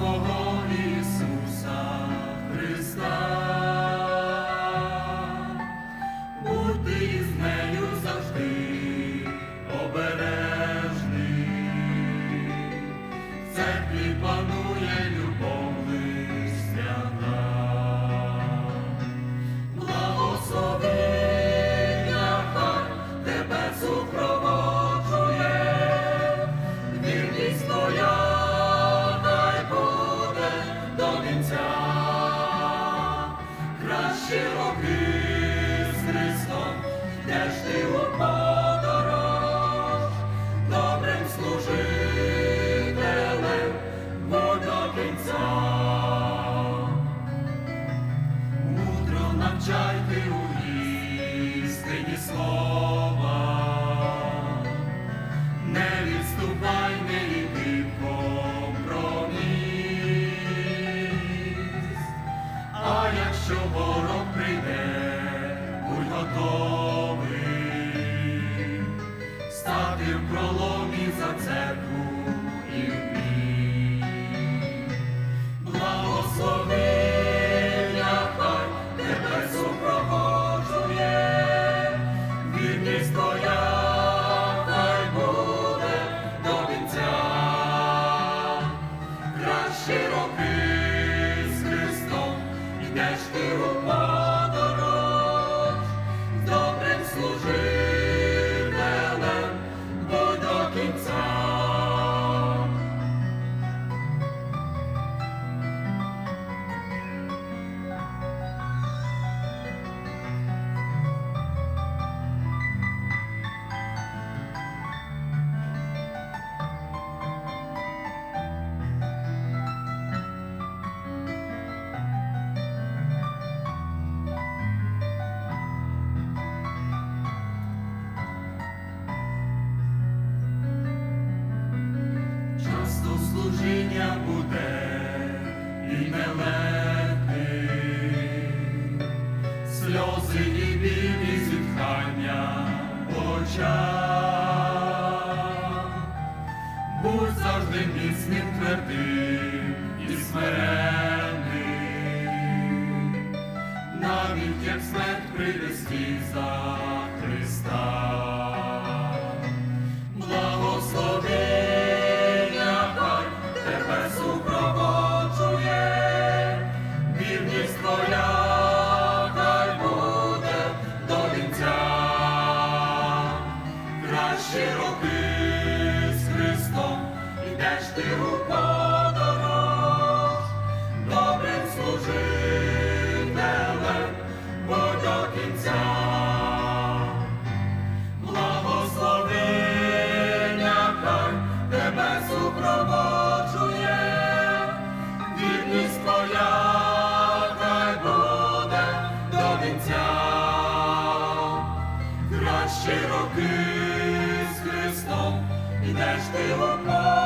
for all. роки Христом, де ж ти у добрим служителем будь до навчайте у істині слова, не відступай не йди в компроміс, а якщо ворог. Стати в проломі за церкву і Будь завжди міцним, твердим і смиренним, навіть як смерть прийде стій за Христа. Кращі роки з Христом ідеш ти у добрим служителем будь до. Благословення тебе супроводжує, вірність твоя хай буде до роки з Христом ідеш ти у поле.